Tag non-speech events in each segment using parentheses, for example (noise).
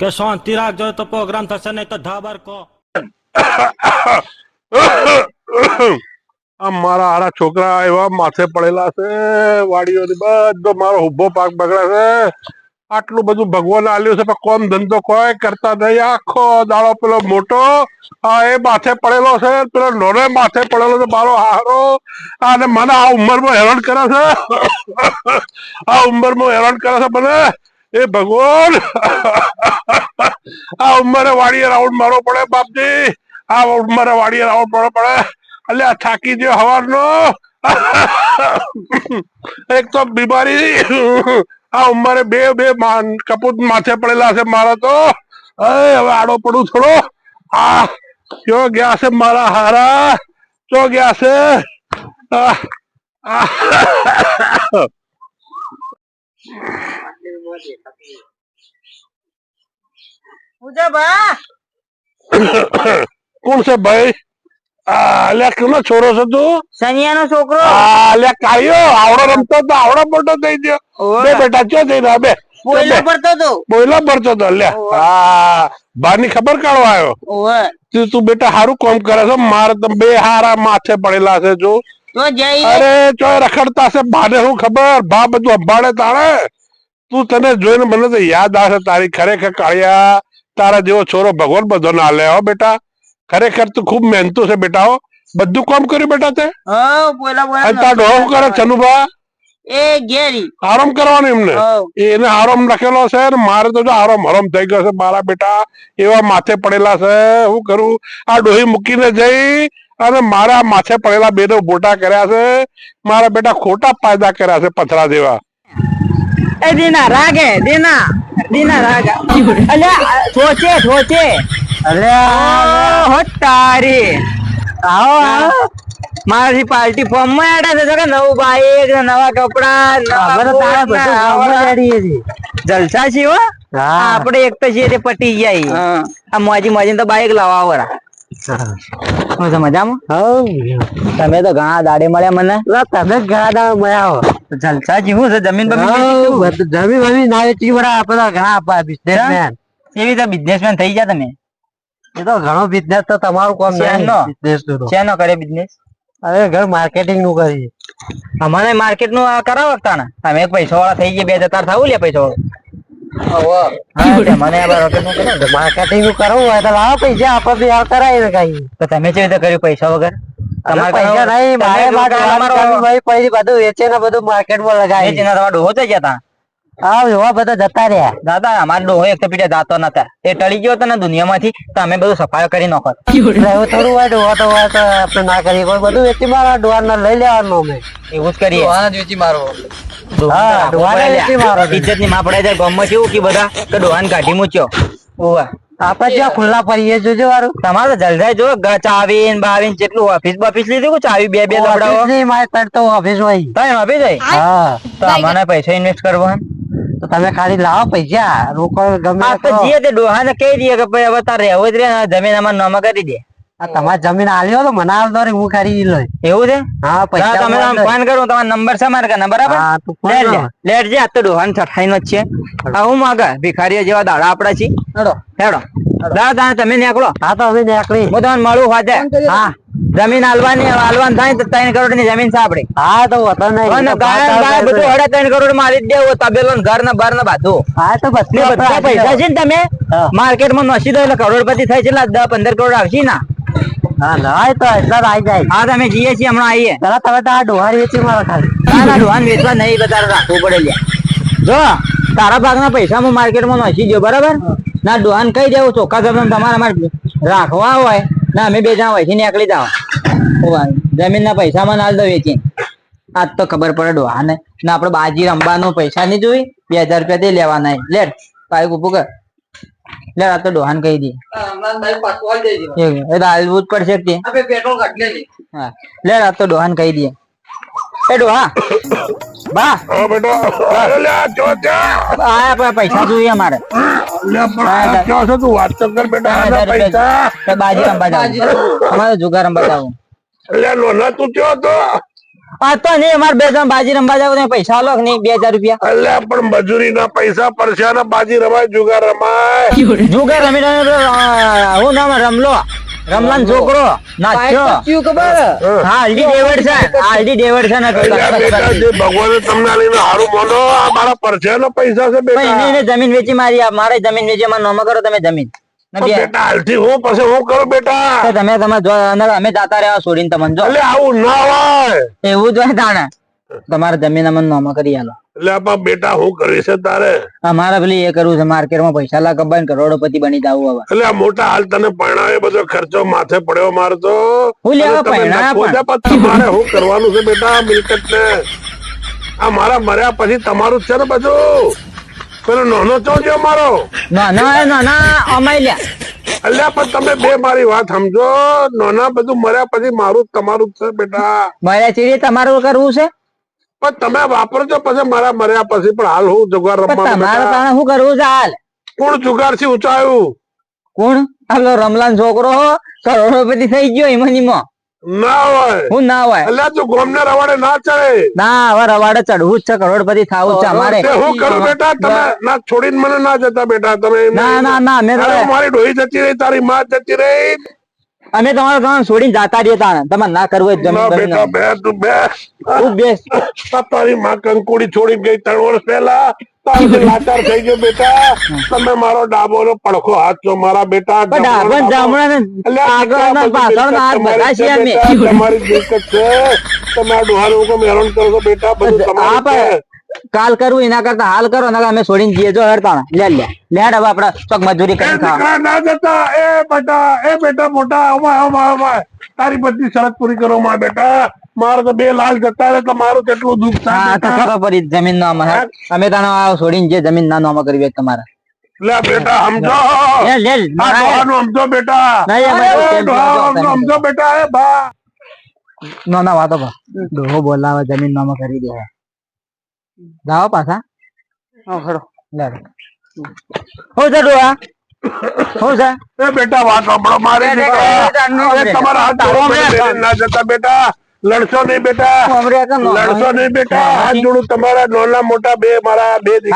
કે શાંતિ રાખજો તો પ્રોગ્રામ થશે, નહીં તો ધાબર કો. આ મારા હારા છોકરા એવા માથે પડેલા છે વાડીઓની બધો મારો હુબ્બો પાક બગડે છે. આટલું બધું ભગવાન આલ્યું છે, પણ કોમ ધંધો કોઈ કરતા નહીં. આખો દાડો પેલો મોટો, આ એ માથે પડેલો છે, પેલો નોને માથે પડેલો છે, મારો હારો. અને મને આ ઉંમરમાં હેરાન કરે છે. આ ઉંમરમાં હેરાન કરે છે મને. એ ભગવાન. આ ઉંમરે વાડીએ રાઉન્ડ મારવો પડે, બાપજી. આ ઉંમરે વાડીએ રાઉન્ડ મારવો પડે. અલ્યા થાકી ગયો હવારનો. એક તો બીમારી. આ ઉંમરે બે બે કપૂત માથે પડેલા છે મારા તો. હવે આડો પડું થોડો. આ ક્યો ગયા છે મારા હારા. ચો ગયા છે. કોણ છે ભાઈ? છોરો છો તું? સનિયાનો છોકરો? આ અલ્યા કાયો આવડો રમતો તો આવડો મોટો થઈ ગયો. બે બેટા ચો જઈને બે બોયલા ભરતો તો? બોયલા ભરતો તો અલ્યા હા બાની ખબર કાઢવા આવ્યો? તું તું બેટા સારું કામ કરે છે મારે તો બે હારા માથે પડેલા છે જો. અરે ચો રખડતા છે બાને શું ખબર? બા બધું અંબાડે તાણે તું તને જોઈને મને તો યાદ આવે તારી ખરેખર કાળિયા. તારા જેવો છોરો ભગવાન બધો ના લે હો બેટા. ખરેખર તું ખૂબ મહેનતુ છે બેટાઓ. બધું કામ કર્યું બેટા તે? હો પોયલા અને તાર ડોહો કરે ચનુભા એ ઘેરી આરામ કરવાનો એમને? એને આરામ લખેલો છે ને મારે તો જો આરામ હરામ થઈ ગયો છે મારા બેટા. એવા માથે પડેલા છે. હું કરું? આ ડોહી મૂકીને જઈ અને મારા માથે પડેલા બેનો બોટા કર્યા છે. મારા બેટા ખોટા ફાયદા કર્યા છે પથરા જેવા. એ દીના રાગે દીના દીના રાગે. અલ્યા ઠોચે ઠોચે અલ્યા તારી. આવો આવો. મારી પાર્ટી ફોર્મમાં આડા છે. કે નવું બાઈક નવા કપડા. જલસા છે. હો. આપણે એક તો છે તે પટી જાય આ મોજી મોજી તો બાઈક લાવવા વરા મજામાં? તમે તો ઘણા દાડે મળ્યા મને. તમે ઘણા દાડા મળ્યા હો. જલસા શું છે? જમીન બમીન જમી બમી ના વેચી વડા આપણા ઘણા બિઝનેસમેન એવી રીતે બિઝનેસમેન થઈ ગયા તમે? એ તો ઘણો બિઝનેસ તો તમારું કામ શેનો? બિઝનેસનું. શેનો કરે બિઝનેસ અરે ઘર માર્કેટિંગનું કરી અમારે માર્કેટનું આ કરાવો તાને તમે પૈસા વાળા થઈ ગયા બે જતા થવું લે પૈસા વાળા. માર્કેટિંગનું કરવું હોય તો લાવો પૈસા આપણે બી કરાવી કઈ. તો તમે કેવી રીતે કર્યું પૈસા વગર? પૈસા નહીં મારે બધું વેચે ને બધું માર્કેટમાં લગાવી. ડોહો થઈ ગયા તા. હા એવા બધા જતા રહ્યા. દાદા અમારે ડોહો એક તો પીડે જાતો નતા. એ ટળી ગયો હતો ને દુનિયામાંથી તો અમે બધું સફાઈ કરી નાખો. એવું થોડું હોય ડોહો તો હોય તો આપણે ના કરીએ. કોઈ બધું વેચી મારા ડોહા ને લઈ લેવાનું અમે. એવું જ કરીએ. હા, ડોહાને વેચી મારો. ઇજ્જતની માં પડાય જાય ગામમાં કેવું કે બધા? કે ડોહાને કાઢી મૂક્યો. ઓવા આપણે જ્યાં ખુલ્લા પડીએ જોજો વારું. તમારે તો જો ચાવી ને બાવી ને જેટલું ઓફિસ બફિસ લીધું કે ચાવી બે બે લબડાવો ઓફિસ નહીં, મારે ત્રણ તો ઓફિસ હોય. ત્રણ ઓફિસ હોય હા. તો અમારે પૈસા ઇન્વેસ્ટ કરવો તો તમે ખાલી લાવો પૈસા. રોકડ ગમે આ તે તો કરો. જીએ તે ડોહાને કહી દઈએ કે ભાઈ હવે તારે રહેવું જ રે જમીન અમારે નામ કરી દે. આ તમારે જમીન આલ્યો તો મને આલ દો રે, હું ખરીદી લઈ. એવું છે? હા પૈસા તમે. ફોન કરું તમારો નંબર છે મારે કને બરાબર? હા તો ફોન લેટ લે લેટ જે આ તો ડોહાન છઠાઈ નો જ છે. આ હું માગે? ભિખારીઓ જેવા દાડા આપડા છે. હેડો. હેડો દાદા તમે નીકળો. હા તો અમે નીકળી. હું તમને મળું હાથે હા. જમીન હાલવાની હાલવાન થાય તો ત્રણ કરોડની જમીન છે આપડી હા તો નહીં. બધું ત્રણ કરોડ દેવું તબેલો ઘર ને બાર ને બધું. હા તો બધા પૈસા છે ને તમે? માર્કેટમાં નસી દો એટલે કરોડપતિ થાય છે દસ પંદર કરોડ આવશે ના. હા લાય તો એટલા જ જાય. હા તમે જઈએ છીએ હમણાં આવીએ પેલા તમે તો આ ડોહાર વેચી મારો ખાલી. ના ના વેચવા નહીં બધા રાખવું પડે લ્યા. જો તારા ભાગના પૈસા હું માર્કેટમાં નસી ગયો બરાબર? ના ડોહાન કહી દેવું ચોખ્ખા જમીન તમારે રાખવા હોય. ના અમે બે જણા વહીથી નીકળી જાઓ જમીન ના પૈસા માં નાલ દો વેચી આજ તો ખબર પડે ડોહાને. ના આપડે બાજી રમવાનું પૈસા નહીં જોઈ? બે હજાર રૂપિયા દે લેવાના લેટ. પાઈક ઉભું કર. લે આ તો ડોહાન કહી દે. એ હાલવું જ પડશે લે આ તો ડોહાન કહી દે. એ હા. બા. હા બેટો લે ચો ત્યાં આ પૈસા જોઈએ મારે લે પણ ક્યાં છે? તું વાત તો કર બેટા આ પૈસા. તો બાજી રમવા જાવ અમારો જુગાર રમવા જાવ અલ્યા લોના તું ક્યાં તો આ તો નહીં અમારે બે ત્રણ બાજી રમવા જાવ તમે પૈસા લો નહીં? બે હજાર રૂપિયા. અલ્યા પણ મજૂરી ના પૈસા પરસ્યા બાજી રમાય જુગાર રમાય જુગાર રમી તો, હું નામ રમલો. રમલાન છોકરો નાચ્યો હા હલ્દી ડેવિડ છે. હલ્દી ડેવિડ છે ને ભગવાને તમને લઈને હારું બોલો આ મારા પરસ્યા પૈસા છે બેટા. એને જમીન વેચી મારી આ મારે જમીન વેચી માં નોમા કરો તમે જમીન. બેટા હાલથી હું પછી હું કરું બેટા? તમે તમે જો અમે જાતા રહ્યા છોડીને તમને જો. એટલે આવું ના હોય. એવું જ હોય તાણે. તમારે જમીન અમને નોમો કરી આલો. એટલે આપા બેટા હું કરી છે તારે? અમારે પેલી એ કરવું છે માર્કેટમાં પૈસા લા કબાઈ કરોડોપતિ બની જાવું હવે. એટલે મોટા હાલ તને પરણાવે બધો ખર્ચો માથે પડ્યો મારે તો હું લેવા તમારે શું કરવાનું છે બેટા મિલકત ને આ મારા મર્યા પછી તમારું જ છે ને બધું? પેલો નાનો ચો છે મારો ના ના ના ના અમાય લ્યા. અલ્યા પણ તમે બે મારી વાત સમજો. નાના બધું મર્યા પછી મારું તમારું જ છે બેટા. મર્યા ચીડી તમારું કરવું છે? પણ તમે વાપરો છો પછી મારા મર્યા પછી પણ હાલ હું જુગાર તમારે તાણે શું કરવું છે હાલ. કોણ જુગારથી ઉચાયું? કોણ? આપલો રમલાન છોકરો કરોડોપતિ થઈ ગયો ઈમનીમાં. ના હોય. હું ના હોય. એટલે તું ગોમને રવાડે ના ચડે. ના હવે રવાડે ચડવું જ છે કરોડપતિ થવું છે અમારે. હું કરું બેટા? તમે ના છોડીને મને ના જતા બેટા. તમે ના ના ના અમે મારી ડોહી જતી રહી તારી માં જતી રહી. અમે તમારે ગામ છોડીને જાતા રહીએ તાણે. તમારે ના કરવું હોય જમીન બેટા બે તું બે. હું બેસ તારી માં કંકુડી છોડી ગઈ ત્રણ વર્ષ પહેલા. તારી લાચાર થઈ ગયો બેટા. તમે મારો ડાબો પડખો હાથ છો મારા બેટા. ડાબણ જામણા ને આગળ ના પાછળ ના હાથ બધા છીએ અમે તમારી મિલકત છે. તમે આ ડોહાનું કરો છો બેટા બધું તમારું. કાલ કરવું એના કરતા હાલ કરો ના અમે છોડીને જઈએ. જો હડતાણા લે લે. લેડ હવે આપડે ચોક મજૂરી કરી ખાવા. ના જતા એ બેટા એ બેટા મોટા અમાય અમાય અમાય તારી બધી શરત પૂરી કરો માં બેટા. મારે તો બે લાલ જતા રહે તો મારું કેટલું દુઃખ થાય હા તો પડી જમીન નો આમાં અમે તાનો આ છોડીને જે જમીન ના નોમાં કરવી તમારા. લે બેટા સમજો. લે લે આ મારા- ડોહાનું સમજો બેટા. સમજો બેટા એ બા. નો ના વાતો પા ડોહો બોલાવે જમીન નામ કરી દે. જાઓ પાછા. હા ખરો. લે. હું છે ડોહા. હું છે એ બેટા વાત સાંભળો મારી. તમારા હાથ મેં ના જતા બેટા. લડશો નહીં બેટા. લડશો નહીં બેટા. હાથ જોડું તમારા નાના મોટા બે મારા બે બધું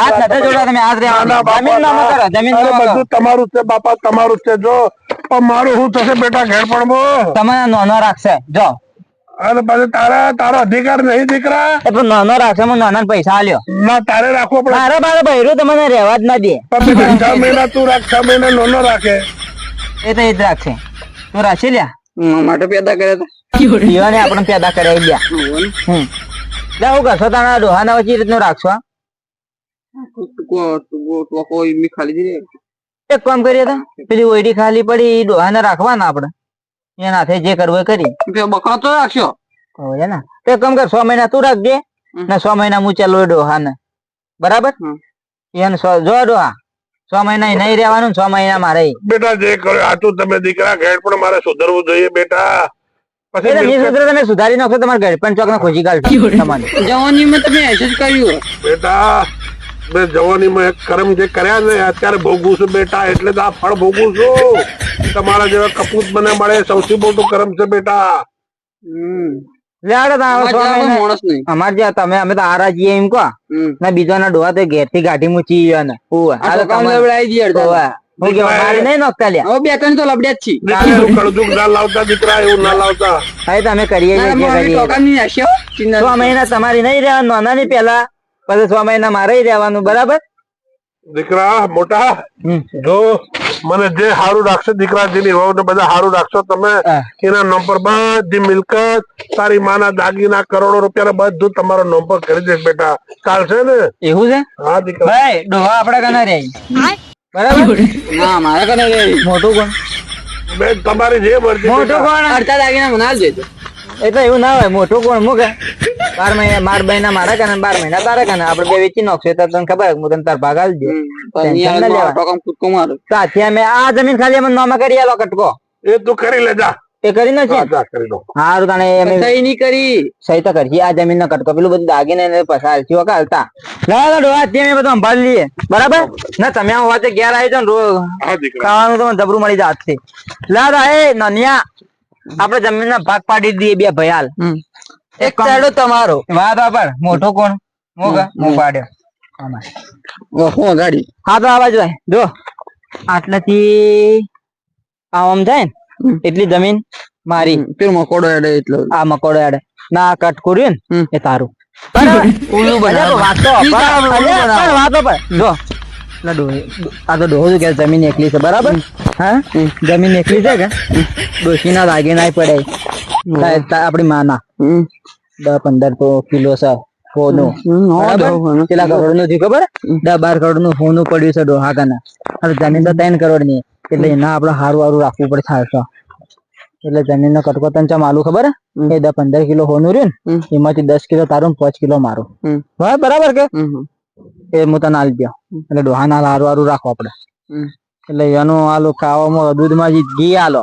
તમારું છે બાપા તમારું છે. જો પણ મારું શું થશે બેટા? ઘેર પણ તમે નાનો રાખશે. જો. અને પછી તારા તારો અધિકાર નહીં દીકરા. એ પણ નાનો રાખશે હું નાના પૈસા આલ્યો. ના તારે રાખવો પડે. મારા બારે બૈરું તમને રહેવા જ ના દે. પણ છ મહિના તું રાખ છ મહિના નાનો રાખે. એ તો એ જ રાખશે તું રાખી લ્યા. માટે પેદા કર્યા હતા આપણે પેદા કરાવી લ્યા. હમ. લે હું કરશો તારા ડોહાના વચ્ચે રીતનું રાખશો હા? કોઈ ખાલી એક કામ કરીએ તો પેલી ઓઈડી ખાલી પડી ઈ ડોહાને રાખવાના આપણે. એના હાથે જે કરવું એ કરી. બકરો તો ને. તો એક કર સો મહિના તું રાખજે. ને સો મહિના હું લોડો ડોહાને બરાબર? એને સો જો ડોહા સો મહિના નહીં રહેવાનું સો મહિના મારે. બેટા જે કરો આ તો તમે દીકરા ઘેર પણ મારે સુધરવું જોઈએ બેટા. તમે સુધારી નાખો તમારા ઘર પણ ચોક ને ખોજી કાઢશો (laughs) તમારે. જવાની મેં તમે એસે જ કર્યું. બેટા મેં જવાનીમાં એક કર્મ જે કર્યા ને અત્યારે ભોગવું છું બેટા એટલે તો આ ફળ ભોગવું છું. તમારા જેવા કપૂત મને મળે સૌથી મોટું કર્મ છે બેટા. અમાર જ્યાં તમે અમે તો આરા એમ કહો. ને બીજા ના. ડોહા તો ઘેરથી ગાઢી મૂચી ગયો ને બે ત્રણ તો લબડ્યા જ છીએ. દીકરા એવું ના લાવતા દીકરા લાવતા. હવે તમે કરીએ છીએ, તમારી નહીં રહેવાનું નાના ની પેલા પછી છ મહિના મારે રહેવાનું બરાબર? દીકરા મોટા જો મને જે સારું રાખશે દીકરા જેની વહુ ને બધા સારું રાખશો તમે. એના નામ પર બધી મિલકત તારી માના દાગીના કરોડો રૂપિયા બધું તમારો નામ પર કરી દે બેટા ચાલશે ને? એવું છે? હા દીકરા. ભાઈ ડોહા આપડે કને રે બરાબર? ના મારે કને રે મોટું કોણ? બેન તમારી જે મરજી મોટું કોણ? અડતા દાગીના મને દેજો એટલે એવું ના હોય મોટું કોણ? મૂકે બાર મહિના માર મહિના મારા કાને બાર મહિના તારા કાને આપડે બે વેચી નાખશે તો તને ખબર હું તને તાર ભાગ આલી દે ટેન્શન ના લેવા. ટોકમ કૂદકો મારો? સાથી અમે આ જમીન ખાલી અમે નોમાં કરી આલો કટકો. એ તું કરી લેજા. એ કરી કરી દો. હારું તાણે અમે સહી નહીં કરી. સહી તો કરી આ જમીન નો કટકો. પેલું બધું દાગીને ને પસાર થયો હાલતા લાવો ડોહા ત્યાં મેં બધું સંભાળી લઈએ. બરાબર? ના તમે આ વાતે ઘેર આવી જાવ ને રો- ખાવાનું તો જબરું મળી જાત છે લાદા એ નનિયા. આપડે જમીન ના ભાગ પાડી દઈએ બે ભયાલ એક ચાડો તમારો. વાત વાપર મોટો કોણ? મોગા મો પાડ્યો. ઓહો ગાડી. હા તો આવાજ ભાઈ જો. આટલાથી આમ જાય ને? એટલી જમીન મારી. પેલો મકોડો એડે એટલો. આ મકોડો આડે ના આ કટ કર્યું ને એ તારું. (laughs) જમીન એકલી છે બરાબર? હા? જમીન એકલી છે કે? ડોશી ના લાગે ના પડે આપડી માના. દસ પંદર તો કિલો છે સોનું. કેટલા કરોડનું થયું ખબર? દસ બાર કરોડનું સોનું પડ્યું છે ડોહા કને અને જમીન તો ત્રણ કરોડની એટલે એના આપડે હારું હારું રાખવું પડે ખાસો એટલે જમીન નો કટકો તને ચમ આલુ ખબર? એ દસ પંદર કિલો સોનું રહ્યું ને એમાંથી દસ કિલો તારું પાંચ કિલો મારું. હમ. હા બરાબર કે. એ હું તને આલી દઉં. એટલે ડોહા ના હારું હારું રાખો આપડે એટલે એનું આલું ખાવામાં દૂધમાં ઘી આલો.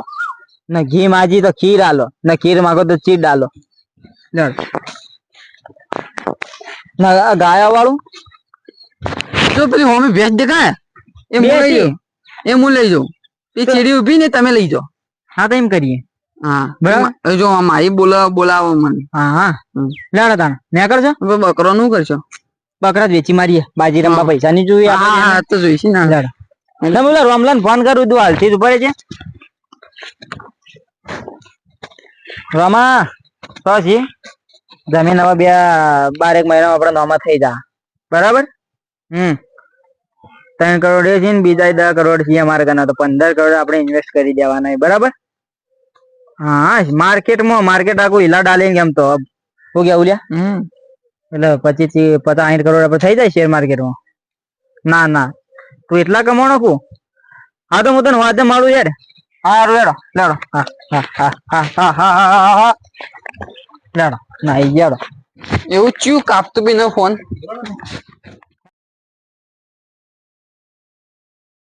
ને ઘી માજી તો ખીર આલો. ને ખીર માગો તો ચીડ આલો. ના ગાયા વાળું? તો પેલી હોમી ભેંસ દેખાય? એમ લઈ જો એમ હું લઈ જાઉં. એ ચીડી ઊભી ને તમે લઈ જાઓ. હા તો એમ કરીએ. હા. બરાબર. જો મારી બોલાવો બોલાવો મને. હા હા. લાડા તાણ. ને કરશો? બકરો નું કરશો? બકરા જ વેચી મારીએ. બાજી રમવા પૈસા ની જોઈએ હા હા તો જોઈશ ના. લાડા. એટલે બોલો રોમલાન ફોન કરું તું હાલથી જ પડે છે રમા. તો છે જમીન હવે બે બારેક મહિના આપડે નોમાં થઈ જા. બરાબર? હમ. ત્રણ કરોડ એ છે ને બીજા દસ કરોડ છે અમારે કના તો પંદર કરોડ આપણે ઇન્વેસ્ટ કરી દેવાના બરાબર? હા માર્કેટમાં માર્કેટ આખું હિલા ડાલે કેમ તો? શું કેવું લ્યા? હમ. એટલે પચીસથી પચાસ સાઠ કરોડ આપણે થઈ જાય શેર માર્કેટમાં ના ના. તું એટલા કમાણો કુ હા તો હું તને વાતે મારું યાર. હા હારું લેડો લેડો હા હા હા હા હા હા હા. ના ના ના એવું ચિયું કાપતું બી ન ફોન.